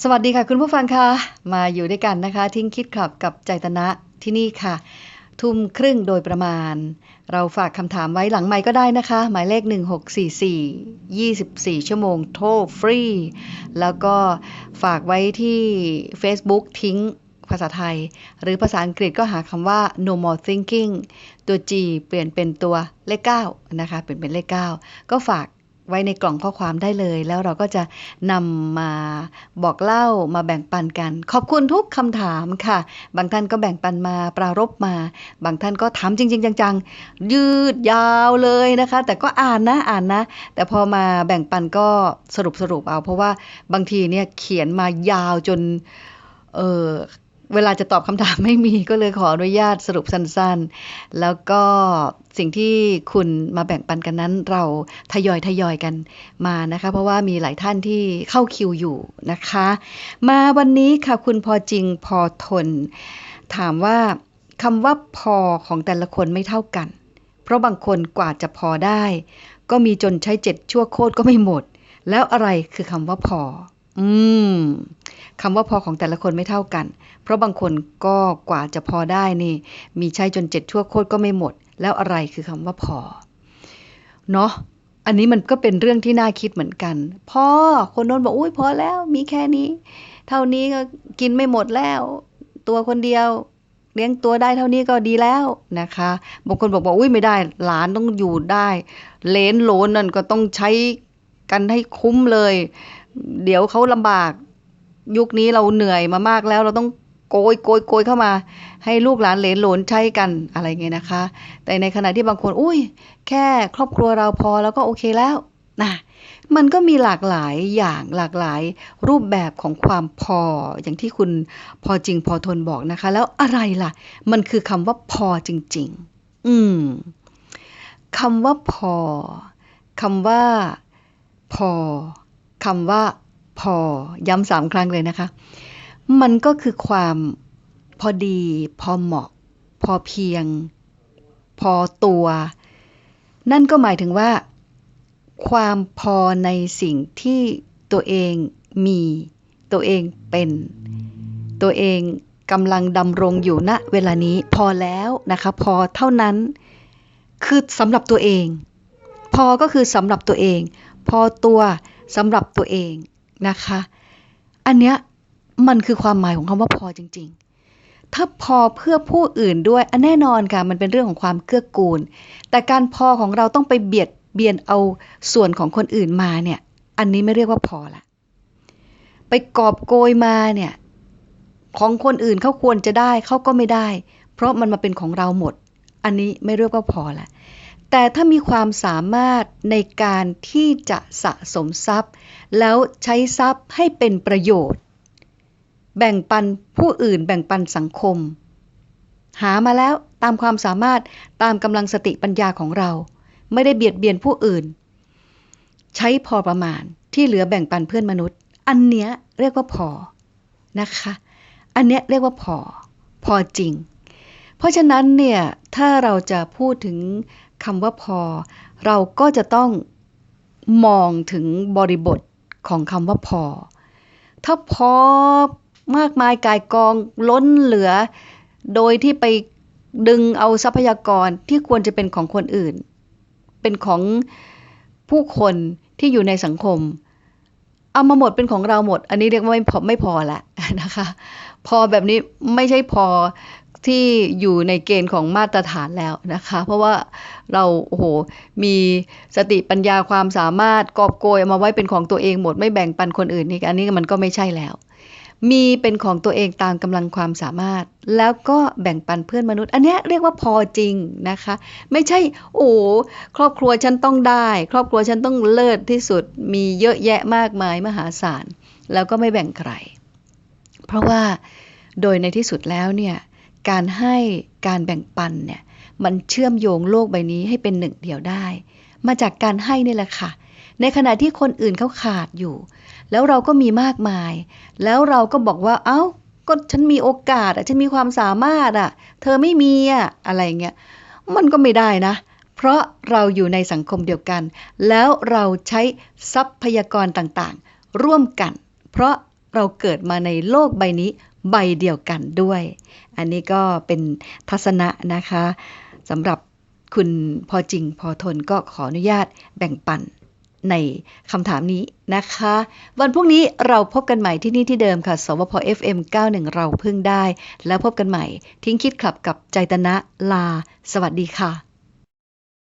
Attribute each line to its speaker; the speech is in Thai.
Speaker 1: สวัสดีค่ะคุณผู้ฟังค่ะมาอยู่ด้วยกันนะคะ ทิ้งคิดขับกับใจตนะที่นี่ค่ะ ทุ่มครึ่งโดยประมาณ เราฝากคำถามไว้หลังไมค์ก็ได้นะคะ หมายเลข 1644 24 ชั่วโมงโทรฟรี แล้วก็ฝากไว้ที่ Facebook ทิ้งภาษาไทย หรือภาษาอังกฤษก็หาคำว่า no more thinking ตัว G เปลี่ยนเป็นตัวเลข 9 นะคะ เปลี่ยนเป็นเลข 9 ก็ฝาก ไว้ในกล่องข้อความได้เลย แล้วเราก็จะนำมาบอกเล่ามาแบ่งปันกัน ขอบคุณทุกคำถามค่ะ บางท่านก็แบ่งปันมาปรารบมา บางท่านก็ถามจริง ๆ จัง ๆ ยืดยาวเลยนะคะ แต่ก็อ่านนะอ่านนะ แต่พอมาแบ่งปันก็สรุปสรุปเอา เพราะว่าบางทีเนี่ยเขียนมายาวจนเออ เวลาจะตอบคำถามไม่มีก็เลยขออนุญาตสรุปสั้นๆ แล้วก็สิ่งที่คุณมาแบ่งปันกันนั้นเราทยอยทยอยกันมานะคะ เพราะว่ามีหลายท่านที่เข้าคิวอยู่นะคะ มาวันนี้ค่ะคุณพอจริงพอทน ถามว่าคำว่าพอของแต่ละคนไม่เท่ากัน เพราะบางคนกว่าจะพอได้ ก็มีจนใช้เจ็ดชั่วโคตรก็ไม่หมด แล้วอะไรคือคำว่าพอ อืมคำว่าพอของแต่ละคนไม่เท่ากัน เพราะบางคนก็กว่าจะพอได้นี่ มีใช้จนเจ็ดชั่วโคตรก็ไม่หมด แล้วอะไรคือคำว่าพอ เนาะอันนี้มันก็เป็นเรื่องที่น่าคิดเหมือนกันพอคนโน้นบอกอุ้ยพอแล้วมีแค่นี้ เท่านี้ก็กินไม่หมดแล้ว ตัวคนเดียว เลี้ยงตัวได้เท่านี้ก็ดีแล้วนะคะบางคนบอกบอกอุ้ยไม่ได้ หลานต้องอยู่ได้ เลนโหลนนั่นก็ต้องใช้กันให้คุ้มเลย เดี๋ยวเขาลำบาก ยุคนี้เราเหนื่อยมามากแล้วเราต้องโกยโกยโกยเข้ามา ให้ลูกหลานเหลนหลนใช้กันอะไรเงี้ยนะคะ แต่ในขณะที่บางคน อุ้ย แค่ครอบครัวเราพอแล้วก็โอเคแล้วนะมันก็มีหลากหลายอย่างหลากหลายรูปแบบของความพอ อย่างที่คุณพอจริงพอทนบอกนะคะ แล้วอะไรล่ะ มันคือคำว่าพอจริง ๆ อืมคำว่าพอคำว่าพอ คำว่าพอย้ำสามครั้งเลยนะคะ มันก็คือความพอดี พอเหมาะ พอเพียง พอตัว นั่นก็หมายถึงว่า ความพอในสิ่งที่ตัวเองมี ตัวเองเป็น ตัวเองกำลังดำรงอยู่ณเวลานี้พอแล้วนะคะ พอเท่านั้น คือสำหรับตัวเอง พอก็คือสำหรับตัวเอง พอตัว สำหรับตัวเองนะคะ อันเนี้ยมันคือความหมายของคำว่าพอจริง ๆ ถ้าพอเพื่อผู้อื่นด้วยอันแน่นอนค่ะมันเป็นเรื่องของความเกื้อกูล แต่การพอของเราต้องไปเบียดเบียนเอาส่วนของคนอื่นมาเนี่ย อันนี้ไม่เรียกว่าพอละ ไปกอบโกยมาเนี่ย ของคนอื่นเขาควรจะได้เขาก็ไม่ได้ เพราะมันมาเป็นของเราหมด อันนี้ไม่เรียกว่าพอละ แต่ถ้ามีความสามารถในการที่จะสะสมทรัพย์ แล้วใช้ทรัพย์ให้เป็นประโยชน์ แบ่งปันผู้อื่นแบ่งปันสังคม หามาแล้วตามความสามารถตามกำลังสติปัญญาของเรา ไม่ได้เบียดเบียนผู้อื่น ใช้พอประมาณที่เหลือแบ่งปันเพื่อนมนุษย์ อันเนี้ยเรียกว่าพอนะคะ อันเนี้ยเรียกว่าพอ พอจริง เพราะฉะนั้นเนี่ยถ้าเราจะพูดถึง คำว่าพอ เราก็จะต้องมองถึงบริบทของคำว่าพอ ถ้าพอมากมายกายกองล้นเหลือ โดยที่ไปดึงเอาทรัพยากรที่ควรจะเป็นของคนอื่น เป็นของผู้คนที่อยู่ในสังคม เอามาหมดเป็นของเราหมด อันนี้เรียกว่าไม่พอไม่พอละนะคะ พอแบบนี้ไม่ใช่พอ ที่อยู่ในเกณฑ์ของมาตรฐานแล้วนะคะ เพราะว่าเราโอ้โหมีสติปัญญาความสามารถกอบโกยเอามาไว้เป็นของตัวเองหมดไม่แบ่งปันคนอื่นนี่อันนี้มันก็ไม่ใช่แล้ว มีเป็นของตัวเองตามกำลังความสามารถ แล้วก็แบ่งปันเพื่อนมนุษย์ อันนี้เรียกว่าพอจริงนะคะ ไม่ใช่ โอ้ครอบครัวฉันต้องได้ ครอบครัวฉันต้องเลิศที่สุดมีเยอะแยะมากมายมหาศาลแล้วก็ไม่แบ่งใครเพราะว่าโดยในที่สุดแล้วเนี่ย การให้การแบ่งปันเนี่ยมันเชื่อมโยงโลกใบนี้ให้เป็นหนึ่งเดียวได้ มาจากการให้นี่แหละค่ะ ในขณะที่คนอื่นเขาขาดอยู่ แล้วเราก็มีมากมาย แล้วเราก็บอกว่าเอา้าก็ฉันมีโอกาสอะฉันมีความสามารถอะ เธอไม่มีอะอะไรเงี้ยมันก็ไม่ได้นะ เพราะเราอยู่ในสังคมเดียวกัน แล้วเราใช้ทรัพยากรต่างๆ ร่วมกัน เพราะเราเกิดมาในโลกใบนี้ ใบเดียวกันด้วย อันนี้ก็เป็นทัศนะนะคะสำหรับคุณพอจริงพอทนก็ขออนุญาตแบ่งปันในคำถามนี้นะคะ วันพรุ่งนี้เราพบกันใหม่ที่นี่ที่เดิมค่ะ สวพ FM 91 เราพึ่งได้ แล้วพบกันใหม่ ทิ้งคิดขับกับใจตนะลา สวัสดีค่ะ